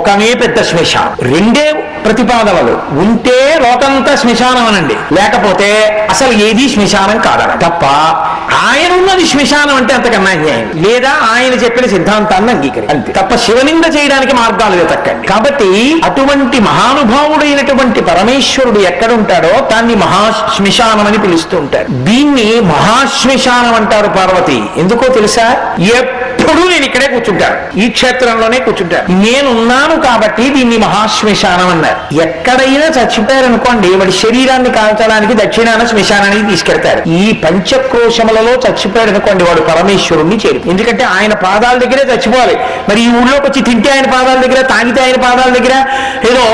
లోకమే పెద్ద శ్మశానం. రెండే ప్రతిపాదనలు ఉంటే లోకంతా శ్మశానం అనండి లేకపోతే అసలు ఏది శ్మశానం కాదన తప్ప ఆయన ఉన్నది శ్మశానం అంటే అంతకన్నా అన్యాయం. లేదా ఆయన చెప్పిన సిద్ధాంతాన్ని అంగీకరి అంతే. తప్ప శివనింద చేయడానికి మార్గాలు వెతక్కండి కాబట్టి అటువంటి మహానుభావుడైనటువంటి పరమేశ్వరుడు ఎక్కడుంటాడో దాన్ని మహాశ్మశానం అని పిలుస్తూ ఉంటారు. దీన్ని మహాశ్మశానం అంటారు పార్వతి. ఎందుకో తెలుసా? ఎప్పుడు నేను ఇక్కడే కూర్చుంటాను ఈ క్షేత్రంలోనే కూర్చుంటాను నేనున్నాను కాబట్టి దీన్ని మహాశ్మశానం అన్నారు. ఎక్కడైనా చచ్చిపోయారనుకోండి వాడి శరీరాన్ని కాల్చడానికి దక్షిణాన శ్మశానానికి తీసుకెళ్తారు. ఈ పంచక్రోశములలో చచ్చిపోయాడు అనుకోండి వాడు పరమేశ్వరుణ్ణి చేరు. ఎందుకంటే ఆయన పాదాల దగ్గరే చచ్చిపోవాలి. మరి ఈ ఊళ్ళోకి వచ్చి తింటే ఆయన పాదాల దగ్గర తాగితే ఆయన పాదాల దగ్గర ఏదో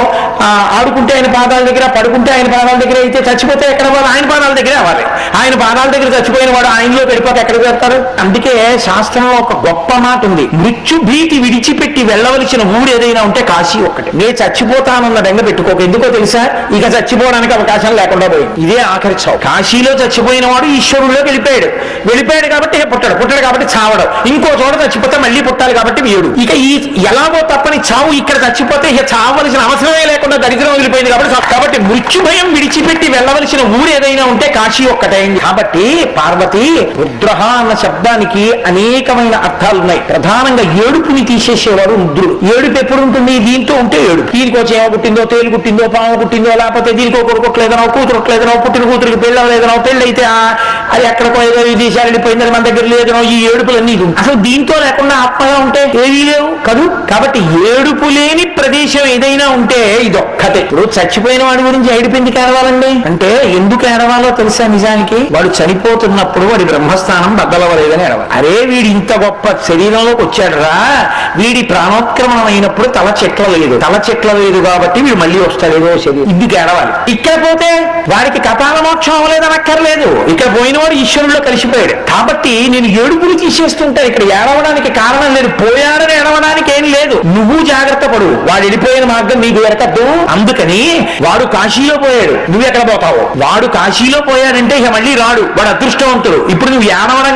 ఆడుకుంటే ఆయన పాదాల దగ్గర పడుకుంటే ఆయన పాదాల దగ్గర అయితే చచ్చిపోతే ఎక్కడ వాళ్ళు ఆయన పాదాల దగ్గరే అవ్వాలి ఆయన పాదాల దగ్గర చచ్చిపోయిన వాడు ఆయనలో పెడిపోతే ఎక్కడ వెళ్తారు? అందుకే శాస్త్రంలో ఒక గొప్ప మాట ఉంది. మృత్యు భీతి విడిచిపెట్టి వెళ్ళవలసిన ఊరు ఏదైనా ఉంటే కాశీ ఒక్కటే. నే చచ్చిపోతానన్న బెంగ పెట్టుకోక. ఎందుకో తెలుసా? ఇక చచ్చిపోవడానికి అవకాశం లేకుండా పోయింది. ఇదే ఆఖరి చావు కాశీలో చచ్చిపోయిన వాడు ఈశ్వరుల్లోకి వెళ్ళిపోయాడు. వెళ్ళిపోయాడు కాబట్టి ఇక పుట్టాడు. పుట్టాడు కాబట్టి చావడం. ఇంకో చోట చచ్చిపోతే మళ్ళీ పుట్టాలి కాబట్టి వీడు. ఇక ఈ ఎలాగో తప్పని చావు ఇక్కడ చచ్చిపోతే ఇక చావలసిన అవసరమే లేకుండా దరిద్రం వదిలిపోయింది కాబట్టి కాబట్టి మృత్యు భయం విడిచిపెట్టి వెళ్ళవలసిన ఊరు ఏదైనా ఉంటే కాశీ ఒక్కటే కాబట్టి పార్వతి రుద్రహ అన్న శబ్దానికి అనేకమైన అర్థాలు ఉన్నాయి. ప్రధానంగా ఏడుపుని తీసేసేవాడు రుద్రుడు. ఏడుపు ఎప్పుడు ఉంటుంది? దీంతో ఉంటే ఏడుపు. దీనికో చేమ పుట్టిందో తేలు పుట్టిందో పాము పుట్టిందో లేకపోతే దీనికో కొడుకోట్లేదనో కూతురుట్లేదనో పుట్టిన కూతురికి పెళ్ళవలేదనో పెళ్ళైతే అది ఎక్కడికో ఏదో ఇది వెళ్ళిపోయిందని మన దగ్గర లేదు ఈ ఏడుపులన్నీ అసలు దీంతో లేకుండా ఆత్మగా ఉంటే ఏవీ లేవు కదూ? కాబట్టి ఏడుపు లేని ప్రదేశం ఏదైనా ఉంటే ఇదొక్కటే. ఇప్పుడు చచ్చిపోయిన వాడి గురించి ఏడిపింది ఎందుకు ఏడవాలండి అంటే ఎందుకు ఏడవాలో తెలుసా నిజానికి? వాడు చనిపోతున్నప్పుడు వాడి బ్రహ్మస్థానం బద్దలవలేదని ఏడవాలి. అరే వీడు ఇంత గొప్ప శరీరంలోకి వచ్చాడురా. వీడి ప్రాణోత్క్రమణం అయినప్పుడు తల చెట్ల లేదు. తల చెట్ల లేదు కాబట్టి వీడు మళ్ళీ వస్తలేదో శరీరం. ఇది ఏడవాలి. ఇక్కడ పోతే వాడికి కపాల మోక్షం అవ్వలేదని ఇక్కడ పోయినవాడు ఈశ్వరుల్లో కలిసిపోయాడు. కాబట్టి నేను ఏడుపులు తీసేస్తుంటా ఇక్కడ ఏడవడానికి కారణం లేదు. పోయాడని ఏడవడానికి ఏం లేదు. నువ్వు జాగ్రత్త పడు. వాడు వెళ్ళిపోయిన మార్గం నీకు ఎరకద్దు అందుకని వాడు కాశీలో పోయాడు. నువ్వు ఎక్కడ పోతావు? వాడు కాశీలో పోయాడంటే ఇక మళ్ళీ రాడు. వాడు అదృష్టవంతుడు. ఇప్పుడు నువ్వు ఏడవడం